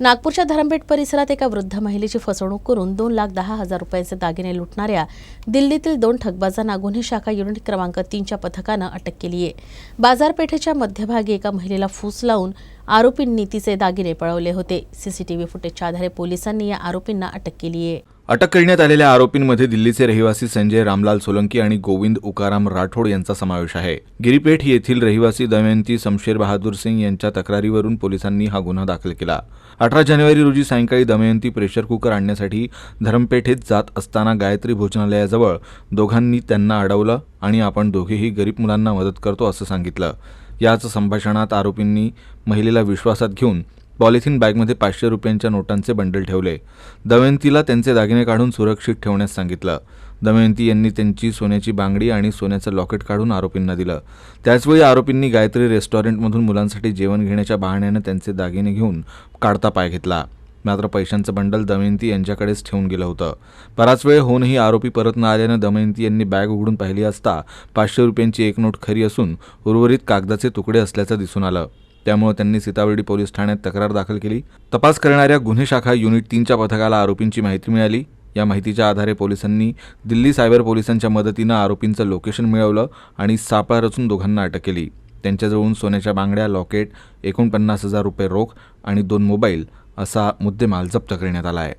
नागपूरच्या धरमपेठ परिसरात एका वृद्ध महिलेची फसवणूक करून दोन लाख दहा हजार रुपयांचे दागिने लुटणाऱ्या दिल्लीतील दोन ठगबाजांना गुन्हे शाखा युनिट क्रमांक तीनच्या पथकानं अटक केली आहे. बाजारपेठेच्या मध्यभागी एका महिलेला फूस लावून आरोपींनी तिचे दागिने पळवले होते. सीसीटीव्ही फुटेजच्या आधारे पोलिसांनी या आरोपींना अटक केली आहे. अटक करण्यात आलेल्या आरोपींमध्ये दिल्लीचे रहिवासी संजय रामलाल सोलंकी आणि गोविंद उकाराम राठोड यांचा समावेश आहे. गिरीपेठ येथील रहिवासी दमयंती शमशेर बहादूर सिंग यांच्या तक्रारीवरून पोलिसांनी हा गुन्हा दाखल केला. अठरा जानेवारी रोजी सायंकाळी दमयंती प्रेशर कुकर आणण्यासाठी धरमपेठेत जात असताना गायत्री भोजनालयाजवळ दोघांनी त्यांना अडवलं आणि आपण दोघेही गरीब मुलांना मदत करतो असं सांगितलं. याच संभाषणात आरोपींनी महिलेला विश्वासात घेऊन पॉलिथिन बॅगमध्ये पाचशे रुपयांच्या नोटांचे बंडल ठेवले. दमयंतीला त्यांचे दागिने काढून सुरक्षित ठेवण्यास सांगितलं. दमयंती यांनी त्यांची सोन्याची बांगडी आणि सोन्याचं लॉकेट काढून आरोपींना दिलं. त्याचवेळी आरोपींनी गायत्री रेस्टॉरंटमधून मुलांसाठी जेवण घेण्याच्या बहाण्यानं त्यांचे दागिने घेऊन काढता पाय घेतला. मात्र पैशांचं बंडल दमयंती यांच्याकडेच ठेवून गेलं होतं. बराच वेळ होऊनही आरोपी परत न आल्यानं दमयंती यांनी बॅग उघडून पाहिली असता पाचशे रुपयांची एक नोट खरी असून उर्वरित कागदाचे तुकडे असल्याचं दिसून आलं. त्यामुळे त्यांनी सीताबर्डी पोलीस ठाण्यात तक्रार दाखल केली. तपास करणाऱ्या गुन्हे शाखा युनिट तीनच्या पथकाला आरोपींची माहिती मिळाली. या माहितीच्या आधारे पोलिसांनी दिल्ली सायबर पोलिसांच्या मदतीनं आरोपींचं लोकेशन मिळवलं आणि सापळा रचून दोघांना अटक केली. त्यांच्याजवळून सोन्याच्या बांगड्या लॉकेट एकोणपन्नास हजार रुपये रोख आणि दोन मोबाईल असा मुद्देमाल जप्त करण्यात आला आहे.